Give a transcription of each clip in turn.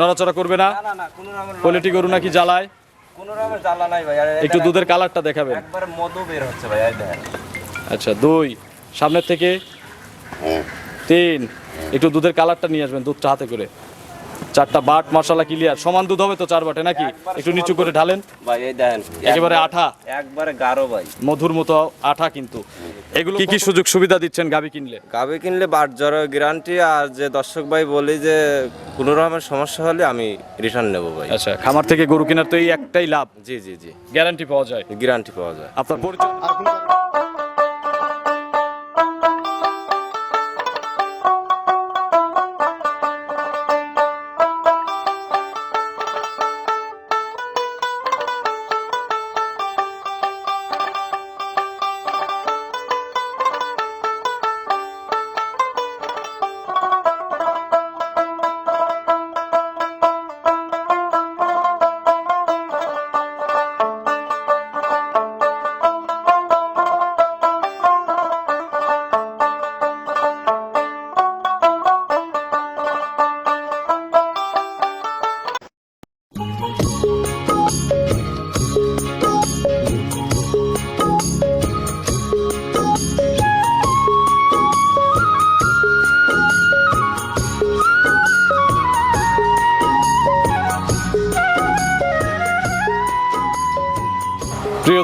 নড়াচড়া করবে না? কোয়ালিটি গরু নাকি জ্বালায়? কোনো রকমের জ্বালা নাই ভাই একটু দুধের কালারটা দেখাবেন। একবারে মধু বের হচ্ছে ভাই এই আচ্ছা দুই। সামনের থেকে? তিন। একটু দুধের কালারটা নিয়ে আসবেন দুধটা হাতে করে। চারটা বাট মশলা ক্লিয়ার সমান দুধ হবে তো চার বাটে নাকি? একটু নিচু করে ঢালেন। ভাই এই দেখেন একেবারে আঠা। একবারে গাঢ় ভাই। মধুর মতো আঠা কিন্তু। এগুলো কি কি সুযোগ সুবিধা দিচ্ছেন গাবি কিনলে? গাবে কিনলে বাট জ্বর গ্যারান্টি আর যে দর্শক ভাই বলি যে কোনো রকমের সমস্যা হলে আমি রিটার্ন নেব ভাই। আচ্ছা খামার থেকে গরু কেনার তো এই একটাই লাভ। জি জি জি। গ্যারান্টি পাওয়া যায়। গ্যারান্টি পাওয়া যায়। আপনার পরিচয়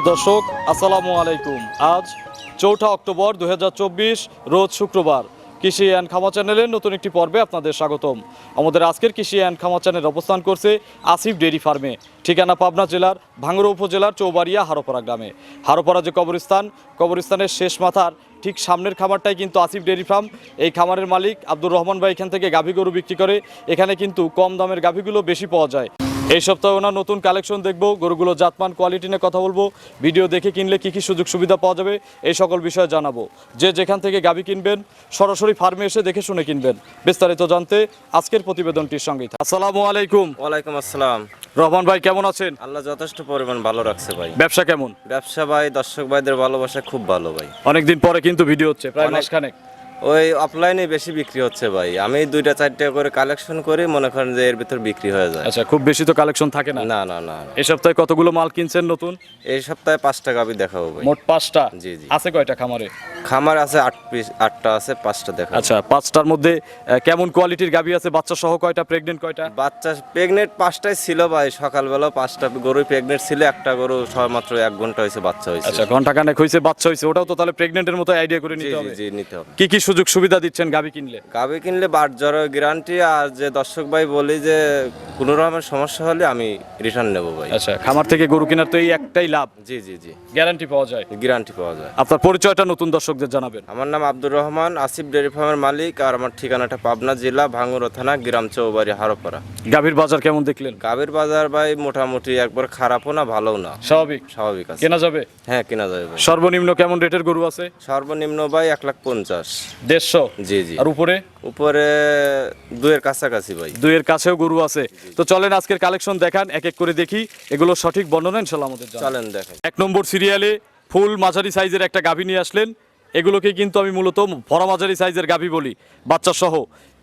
প্রিয় দর্শক, আসসালামু আলাইকুম। আজ চৌঠা অক্টোবর দু হাজার চব্বিশ, রোজ শুক্রবার। কৃষি অ্যান্ড খামা চ্যানেলের নতুন একটি পর্বে আপনাদের স্বাগতম। আমাদের আজকের কৃষি অ্যান্ড খামা চ্যানেল অবস্থান করছে আসিফ ডেইরি ফার্মে, ঠিকানা পাবনা জেলার ভাঙ্গুড়া উপজেলার চৌবাড়িয়া হারোপাড়া গ্রামে। হারোপাড়া যে কবরস্থান, কবরস্থানের শেষ মাথার ঠিক সামনের খামারটাই কিন্তু আসিফ ডেয়ারি ফার্ম। এই খামারের মালিক আব্দুর রহমান ভাই এখান থেকে গাভী গরু বিক্রি করে, এখানে কিন্তু কম দামের গাভীগুলো বেশি পাওয়া যায়। এই সপ্তাহে ওনার নতুন কালেকশন দেখব গরুগুলো জাতমান কোয়ালিটি নিয়ে কথা বলব। ভিডিও দেখে কিনলে কী কী সুযোগ সুবিধা পাওয়া যাবে এই সকল বিষয়ে জানাব। যে যেখান থেকে গাভী কিনবেন সরাসরি ফার্মে এসে দেখে শুনে কিনবেন। বিস্তারিত জানতে আজকের প্রতিবেদনটির সঙ্গে। আসসালামু আলাইকুম। ওয়ালাইকুম আসসালাম। রহমান ভাই কেমন আছেন? আল্লাহ যথেষ্ট পরিমাণ ভালো রাখছে ভাই। ব্যবসা কেমন? ব্যবসা ভাই দর্শক ভাইদের ভালোবাসা খুব ভালো ভাই। অনেকদিন পরে কিন্তু ভিডিও হচ্ছে প্রায় মাসখানেক। ওই অফলাইনে বেশি বিক্রি হচ্ছে ভাই। আমি দুইটা চারটে করে কালেকশন করি মনে করেন যে এর ভিতর বিক্রি হয়ে যায়। আচ্ছা খুব বেশি তো কালেকশন থাকে না? না না না। এই সপ্তাহে কতগুলো মাল কিনছেন নতুন? এই সপ্তাহে পাঁচটা গাবি দেখাবো ভাই। মোট পাঁচটা? জি, জি। আছে কয়টা খামারে? খামার আছে আট পিস আটটা আছে পাঁচটা দেখা আচ্ছা পাঁচটার মধ্যে আহ, কেমন কোয়ালিটির গাভী আছে? বাচ্চা সহ কয়টা প্রেগনেন্ট কয়টা? বাচ্চা প্রেগনেন্ট পাঁচটাই ছিল ভাই সকালবেলা পাঁচটা গরু প্রেগনেন্ট ছিল একটা গরু মাত্র এক ঘণ্টা হয়েছে বাচ্চা হয়েছে আচ্ছা ঘণ্টা খানেক হয়েছে বাচ্চা হয়েছে ওটাও তো তাহলে প্রেগনেন্টের মতো আইডিয়া করে জি নিতে জি হবে। জি নিতে হবে। কি কি সুযোগ সুবিধা দিচ্ছেন গাভী কিনলে? গাবি কিনলে বাট জ্বর গ্যারান্টি আর যে দর্শক ভাই বলি যে কোনো রকমের সমস্যা হলে আমি রিটার্ন নেব ভাই। আচ্ছা খামার থেকে গরু কেনার তো এই একটাই লাভ। জি জি জি। গ্যারান্টি পাওয়া যায়। গ্যারান্টি পাওয়া যায়। আপনার পরিচয়টা নতুন দর্শকদের জানাবেন। আমার নাম আব্দুর রহমান আসিফ ডেয়ারি ফার্মের মালিক আর আমার ঠিকানাটা পাবনা জেলা ভাঙ্গুরা থানা গ্রাম চৌবাড়ি হারোপাড়া। গাভীর বাজার কেমন দেখলেন? গাবির বাজার ভাই মোটামুটি একবার খারাপও না ভালোও না। স্বাভাবিক? স্বাভাবিক আছে। কেনা যাবে? হ্যাঁ কেনা যাবে ভাই। সর্বনিম্ন কেমন রেটের গরু আছে? সর্বনিম্ন ভাই এক লাখ পঞ্চাশ। দেড়শো? জি জি। আর উপরে? উপরে দুয়ের কাছাকাছি ভাই। দুইয়ের কাছেও গরু আছে। তো চলেন আজকের কালেকশন দেখান এক এক করে দেখি। এগুলো সঠিক বর্ণনা ইনশাল্লাহ আমাদের চলেন দেখেন। এক নম্বর সিরিয়ালে ফুল মাঝারি সাইজের একটা গাভী নিয়ে আসলেন। এগুলোকে কিন্তু আমি মূলত ভরা মাঝারি সাইজের গাভী বলি বাচ্চা সহ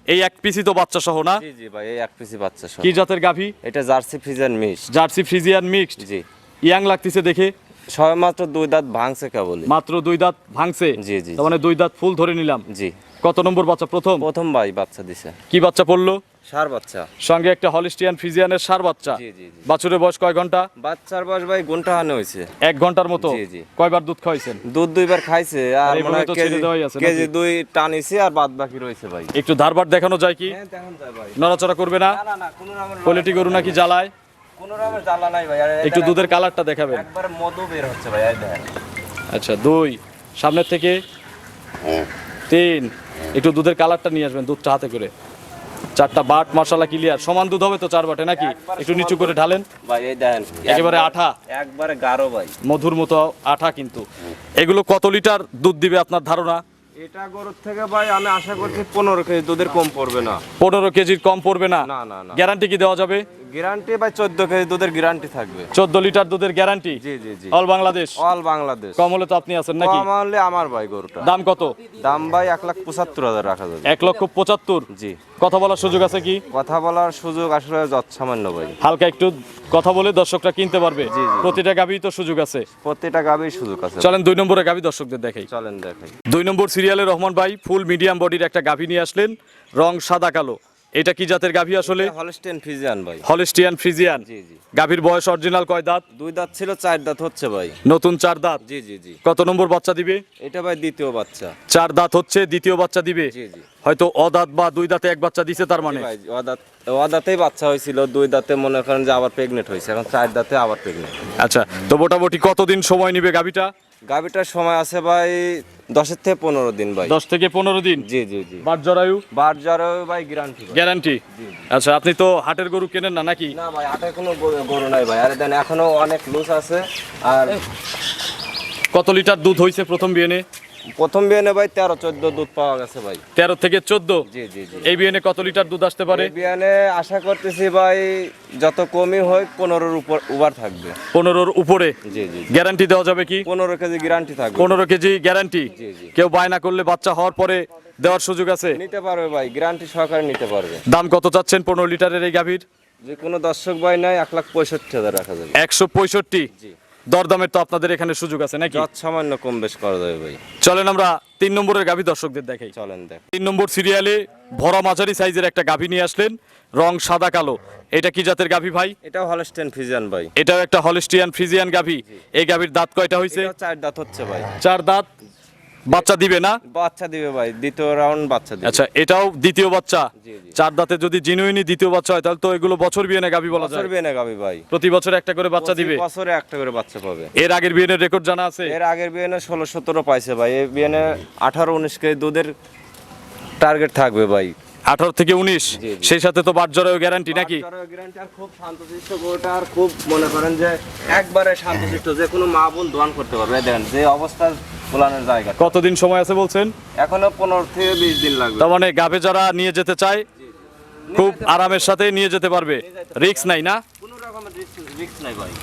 এই এক পিসই তো বাচ্চা সহ না? জি জি ভাই এই এক পিসি বাচ্চা সব কি জাতের গাভী? এটা জার্সি ফ্রিজেন মিস জার্সি ফ্রিজিয়ান মিক্সড। জি। ইয়াং লাগতেছে দেখে। সবে মাত্র দুই দাঁত ভাঙছে কেবলই। মাত্র দুই দাঁত ভাঙছে? জি, জি, তার মানে দুই দাঁত ফুল ধরে নিলাম। জি। কত নম্বর বাচ্চা প্রথম? প্রথম ভাই বাচ্চা দিছে। কি বাচ্চা পড়ল? সার বাচ্চা। সঙ্গে একটা হলিস্টিয়ান ফ্রিজিয়ানের সার বাচ্চা। জি, জি, জি। বাছুরের বয়স কয় ঘণ্টা? বাচ্চার বয়স ভাই গুনটা হানে হয়েছে। এক ঘণ্টার মতো? জি, জি। কয়বার দুধ খাওয়াইছেন? দুধ দুইবার খাইছে আর মনে হয় তো ছেড়ে কেজি দেওয়াই আছে কেজি দুই টানিছে আর বাদ বাকি রয়েছে ভাই। একটু ধারবার দেখানো যায় কি? হ্যাঁ দেখুন যায় ভাই। নড়াচড়া করবে না? না না কোনো রকমের কোয়ালিটি গরু নাকি জ্বালায়? কোনো রকমের জ্বালা নাই ভাই আর একটু দুধের কালারটা দেখাবেন। একবারে মধু বের হচ্ছে ভাই এই দেখেন। আচ্ছা দুই। সামনের থেকে তিন। একটু দুধের কালারটা নিয়ে আসবেন দুধটা হাতে করে। চারটা বাট মশলা ক্লিয়ার সমান দুধ হবে তো চার বাটে নাকি? একটু নিচু করে ঢালেন। ভাই এই দেখেন একেবারে আঠা। একবারে গাঢ় ভাই। মধুর মতো আঠা কিন্তু। এগুলো কত লিটার দুধ দিবে আপনার ধারণা? এটা গরুর থেকে ভাই আমি আশা করছি পনেরো কেজি দুধের কম পড়বে না। পনেরো কেজির কম পড়বে না না না। গ্যারান্টি কি দেওয়া যাবে? গ্যারান্টি ভাই চোদ্দ কেজি দুধের গ্যারান্টি থাকবে। চোদ্দ লিটার দুধের গ্যারান্টি? জি জি জি। অল বাংলাদেশ? অল বাংলাদেশ। কম হলে তো আপনি আছেন নাকি? কম হলে আমার ভাই গরুটা। দাম কত? দাম ভাই এক লাখ পঁচাত্তর হাজার রাখা যাবে। এক লক্ষ পঁচাত্তর? জি। কথা বলার সুযোগ আছে কি? কথা বলার সুযোগ আসলে যত সামান্য ভাই। হালকা একটু কথা বলে দর্শকরা কিনতে পারবে। জি, জি। প্রতিটা গাভি তো সুযোগ আছে। প্রত্যেকটা গাবেই সুযোগ আছে। চলেন দুই নম্বরে গাভি দর্শকদের দেখাই। চলেন দেখাই। দুই নম্বর সিরিয়ালে রহমান ভাই ফুল মিডিয়াম বডির একটা গাভি নিয়ে আসলেন। রং সাদা কালো। এটা কি জাতের গাভী আসলে? হলস্টেন ফ্রিজিয়ান ভাই। হলিস্টিয়ান ফ্রিজিয়ান জি জি। গাভীর বয়স অরিজিনাল কয় দাঁত? দুই দাঁত ছিল চার দাঁত হচ্ছে ভাই। নতুন চার দাঁত? জি জি জি। কত নম্বর বাচ্চা দিবে? এটা ভাই দ্বিতীয় বাচ্চা। চার দাঁত হচ্ছে দ্বিতীয় বাচ্চা দিবে? জি জি। হয়তো অদাঁত বা দুই দাঁতে এক বাচ্চা দিছে তার মানে? ভাই অদাঁত অদাঁতেই বাচ্চা হয়েছিল দুই দাঁতে মনে করেন যে আবার প্রেগনেন্ট হয়েছে এখন চার দাঁতে আবার প্রেগনেন্ট আচ্ছা তো মোটামুটি কতদিন সময় নিবে গাভীটা? গাভিটার সময় আছে ভাই দশের থেকে পনেরো দিন ভাই। দশ থেকে পনেরো দিন? জি জি জি। বার জরায়ু? বার জরায়ু ভাই গ্যারান্টি গ্যারান্টি আচ্ছা আপনি তো হাটের গরু কেনেন না নাকি? না ভাই হাটের কোনো গরু- নাই ভাই। আরে দেন এখনও অনেক লুজ আছে আর কত লিটার দুধ হয়েছে প্রথম বিয়েনে প্রথম বিয়ানে ভাই তেরো চোদ্দ দুধ পাওয়া গেছে ভাই। তেরো থেকে চোদ্দ? জি জি জি। এই বিয়েনে কত লিটার দুধ আসতে পারে? বিয়ানে আশা করতেছি ভাই যত কমই হোক পনেরোর উপর উবার থাকবে। পনেরোর উপরে? জি জি। গ্যারান্টি দেওয়া যাবে কি? পনেরো কেজি গ্যারান্টি থাকবে। পনেরো কেজি গ্যারান্টি? জি, জি। কেউ বায়না করলে বাচ্চা হওয়ার পরে দেওয়ার সুযোগ আছে? নিতে পারবে ভাই গ্যারান্টি সহকারে নিতে পারবে। দাম কত চাচ্ছেন পনেরো লিটারের এই গাভীর? যে কোনো দর্শক ভাই নাই এক লাখ পঁয়ষট্টি হাজার রাখা যাবে। একশো পঁয়ষট্টি? জি। দরদামের তো আপনাদের এখানে সুযোগ আছে নাকি? সামান্য কম বেশ করা যাবে ভাই। চলেন আমরা তিন নম্বরের গাভী দর্শকদের দেখাই। চলেন দেখ। তিন নম্বর সিরিয়ালে ভরা মাঝারি সাইজের একটা গাভী নিয়ে আসলেন রং সাদা কালো। এটা কি জাতের গাভী ভাই? এটা হলস্টিয়ান ফ্রিজিয়ান ভাই। এটাও একটা হলস্টিয়ান ফ্রিজিয়ান গাভী। এই গাভীর দাঁত কয়টা হয়েছে চার দাঁত হচ্ছে ভাই। চার দাঁত। বাচ্চা দিবে না? বাচ্চা দিবে ভাই দ্বিতীয় রাউন্ড বাচ্চা দিবে। আচ্ছা এটাও দ্বিতীয় বাচ্চা। চার দাঁতে যদি জিনুইনি দ্বিতীয় বাচ্চা হয় তাহলে তো এগুলো বছর বিয়ে না গাভী বলা বছর যায় বিয়ে গাবি ভাই। প্রতি বছর একটা করে বাচ্চা দিবে? প্রতি বছরে একটা করে বাচ্চা পাবে। এর আগের বিয়ের রেকর্ড জানা আছে? এর আগের বিয়েনে ষোলো সতেরো পাইছে ভাই। এই বিয়েনে আঠারো উনিশ কে দুধের টার্গেট থাকবে ভাই। আঠারো থেকে উনিশ। সেই সাথে তো বাট জরায়ু গ্যারান্টি নাকি? খুব শান্তশিষ্ট গরুটা আর খুব মনে করেন যে একবারে শান্তশিষ্ট যে কোনো মা বোন দোয়ান করতে পারবে। দেখেন যে অবস্থা গোলানোর জায়গা। কতদিন সময় আছে বলছেন? এখনও পনেরো থেকে বিশ দিন লাগবে। তার মানে গাভে যারা নিয়ে যেতে চায় খুব আরামের সাথে নিয়ে যেতে পারবে। রিক্স নাই না? রিস্ক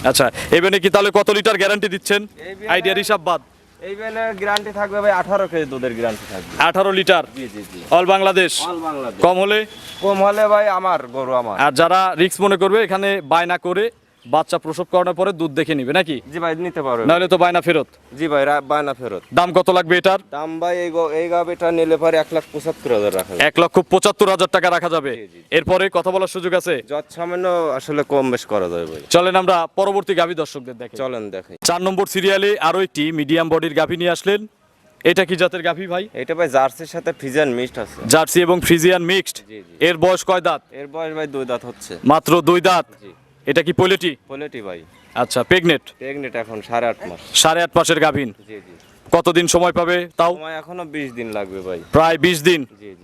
আচ্ছা এবারে কি তাহলে কত লিটার গ্যারান্টি দিচ্ছেন? আইডিয়ার হিসাব বাদ। এই গ্যারান্টি থাকবে ভাই আঠারো কেজি দুধের গ্যারান্টি থাকবে। আঠারো লিটার? জি জি জি। অল বাংলাদেশ? অল বাংলাদেশ। কম হলে? কম হলে ভাই আমার গরু আমার। আর যারা রিক্স মনে করবে এখানে বায়না করে বাচ্চা প্রসব করানোর পরে দুধ দেখে নিবে নাকি? জি ভাই নিতে পারবে। নাহলে তো বায়না ফেরত। জি ভাই বায়না ফেরত। দাম কত লাগবে এটার? দাম ভাই এই গো- এই গাবিটা নিলে পরে এক লাখ পঁচাত্তর হাজার রাখা এক লক্ষ পঁচাত্তর হাজার টাকা রাখা যাবে। এরপরে কথা বলার সুযোগ আছে? যত সামান্য আসলে কম বেশ করা যাবে ভাই। চলেন আমরা পরবর্তী গাভী দর্শকদের দেখে। চলেন দেখাই চার নম্বর সিরিয়ালে আরও একটি মিডিয়াম বডির গাভী নিয়ে আসলেন। এটা কি জাতের গাভী ভাই? এটা ভাই জার্সির সাথে ফিজান মিক্সড আছে। জার্সি এবং ফ্রিজিয়ান মিক্সড। এর বয়স কয় দাঁত? এর বয়স ভাই দুই দাঁত হচ্ছে। মাত্র দুই দাঁত। এটা কি পোলেটি? পোলেটি ভাই। আচ্ছা প্রেগনেট? প্রেগনেট এখন সাড়ে আট মাস। সাড়ে আট মাসের গাভীন? জি জি। কতদিন সময় পাবে তাও? এখনও বিশ দিন লাগবে ভাই। প্রায় বিশ দিন।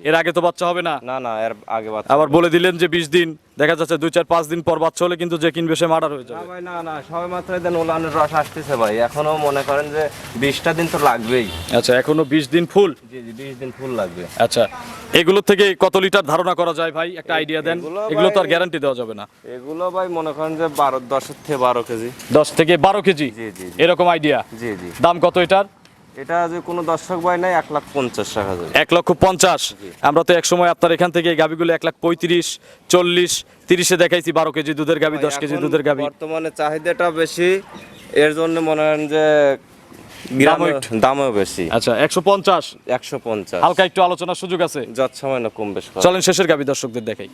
এর আগে তো বাচ্চা হবে না? না না এর আগে আবার বলে দিলেন যে বিশ দিন। দেখা যাচ্ছে দুই চার পাঁচ দিন পর বাচ্চা হলে কিন্তু যে কিনবে সে মার্ডার হয়ে যাবে। ভাই না না সবাই মাত্র দেন ওলানের রস আসতেছে ভাই। এখনও মনে করেন যে বিশটা দিন তো লাগবেই। আচ্ছা এখনও বিশ দিন ফুল? জি জি বিশ দিন ফুল লাগবে। আচ্ছা এগুলো থেকে কত লিটার ধারণা করা যায় ভাই? একটা আইডিয়া দেন। এগুলো তো আর গ্যারান্টি দেওয়া যাবে না। এগুলো ভাই মনে করেন যে বারো দশের থেকে বারো কেজি। দশ থেকে বারো কেজি? জি, জি। এরকম আইডিয়া জি জি। দাম কত এটার? এটা যে কোনো দর্শক ভাই নাই এক লাখ পঞ্চাশ টাকা যাবে এক লক্ষ পঞ্চাশ। আমরা তো এক সময় আপনার এখান থেকে গাভিগুলো এক লাখ পঁয়ত্রিশ চল্লিশ তিরিশে দেখাইছি বারো কেজি দুধের গাভি দশ কেজি দুধের গাভি বর্তমানে চাহিদাটা বেশি এর জন্য মনে হয় যে দামও বেশি। আচ্ছা একশো পঞ্চাশ? একশো পঞ্চাশ। হালকা একটু আলোচনার সুযোগ আছে? যত সময় না কম বেশ চলেন শেষের গাভি দর্শকদের দেখাই।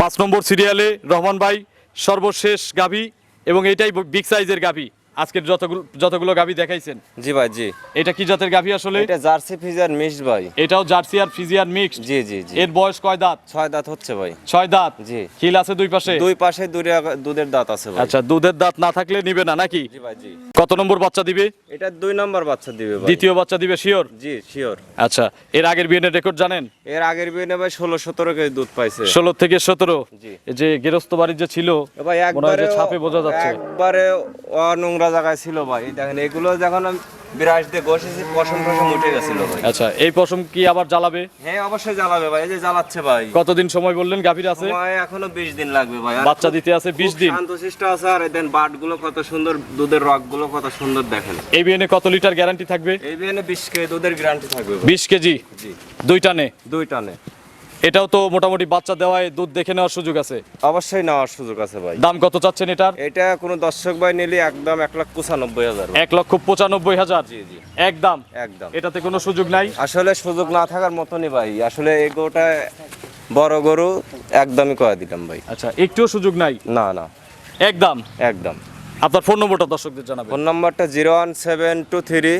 পাঁচ নম্বর সিরিয়ালে রহমান ভাই সর্বশেষ গাভি এবং এটাই বিগ সাইজের গাভি আজকের যতগুলো যতগুলো গাভি দেখাইছেন? জি ভাই জি। এটা কি জাতের গাভি আসলে? এটা জার্সি ফিজার মিক্সড ভাই। এটাও জার্সি আর ফিজিয়ান মিক্সড? জি জি জি। এর বয়স কয় দাঁত? ছয় দাঁত হচ্ছে ভাই। ছয় দাঁত? জি। হিল আছে দুই পাশে? দুই পাশে দুই দুধের দাঁত আছে ভাই। আচ্ছা দুধের দাঁত না থাকলে নিবে না নাকি? জি ভাই জি। কত নম্বর বাচ্চা দিবে? এটা দুই নম্বর বাচ্চা দিবে ভাই। দ্বিতীয় বাচ্চা দিবে শিওর? জি শিওর। আচ্ছা এর আগের বিয়ের রেকর্ড জানেন? এর আগের বিয়ে ভাই ষোলো সতেরো কেজি দুধ পাইছে। ষোলো থেকে সতেরো? জি। যে গেরস্ত বাড়ির যে ছিল ভাই একবারে ছাপে বোঝা যাচ্ছে। একবারে অনোংরা জায়গায় ছিল ভাই। দেখেন এগুলো যখন আমি বিরাজ দিয়ে ঘষেছি পশম টসম উঠে গেছিল ভাই। আচ্ছা এই পশম কি আবার জ্বালাবে? হ্যাঁ অবশ্যই জ্বালাবে ভাই এই যে জ্বালাচ্ছে ভাই। কতদিন সময় বললেন? গাভীর আছে? সময় এখনও বিশ দিন লাগবে ভাই। বাচ্চা দিতে আছে বিশ দিন। শান্তশিষ্ট আছে আর দেন বাটগুলো কত সুন্দর দুধের রকগুলো কত সুন্দর দেখেন। এই বিয়েনে কত লিটার গ্যারান্টি থাকবে? এই বিয়ে বিশ কেজি দুধের গ্যারান্টি থাকবে ভাই। বিশ কেজি? জি। দুই টানে? দুই টানে। এটাও তো মোটামুটি বাচ্চা দেওয়ায় দুধ দেখে নেওয়ার সুযোগ আছে। অবশ্যই নেওয়ার সুযোগ আছে ভাই। দাম কত চাচ্ছেন এটার? এটা কোনো দর্শক ভাই নিলে একদম এক লাখ পঁচানব্বই হাজার। এক লক্ষ পঁচানব্বই হাজার? জি জি। একদম। একদম। এটাতে কোনো সুযোগ নাই? আসলে সুযোগ না থাকার মতনই ভাই। আসলে এই গরুটা বড় গরু একদমই করে দিলাম ভাই। আচ্ছা একটুও সুযোগ নাই? না না। একদম। একদম। আপনার ফোন নম্বরটা দর্শকদের জানাবেন। ফোন নাম্বারটা zero one seven two three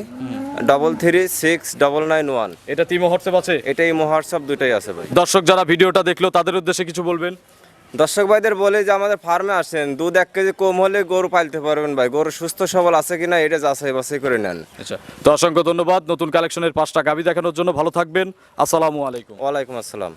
double three six double nine one. এটা তিমো হোয়াটসঅ্যাপ আছে? এটাই মহাটসঅ্যাপ দুটাই আছে ভাই। দর্শক যারা ভিডিওটা দেখল তাদের উদ্দেশ্যে কিছু বলবেন? দর্শক ভাইদের বলে যে আমাদের ফার্মে আসেন দুধ এক কেজি কম হলে গরু পালতে পারবেন ভাই। গরু সুস্থ সবল আছে কিনা এটা যাচাই বাছাই করে নেন। আচ্ছা তো অসংখ্য ধন্যবাদ। নতুন কালেকশনের পাঁচটা গাভি দেখানোর জন্য ভালো থাকবেন। আসসালামু আলাইকুম। ওয়ালাইকুম আসসালাম।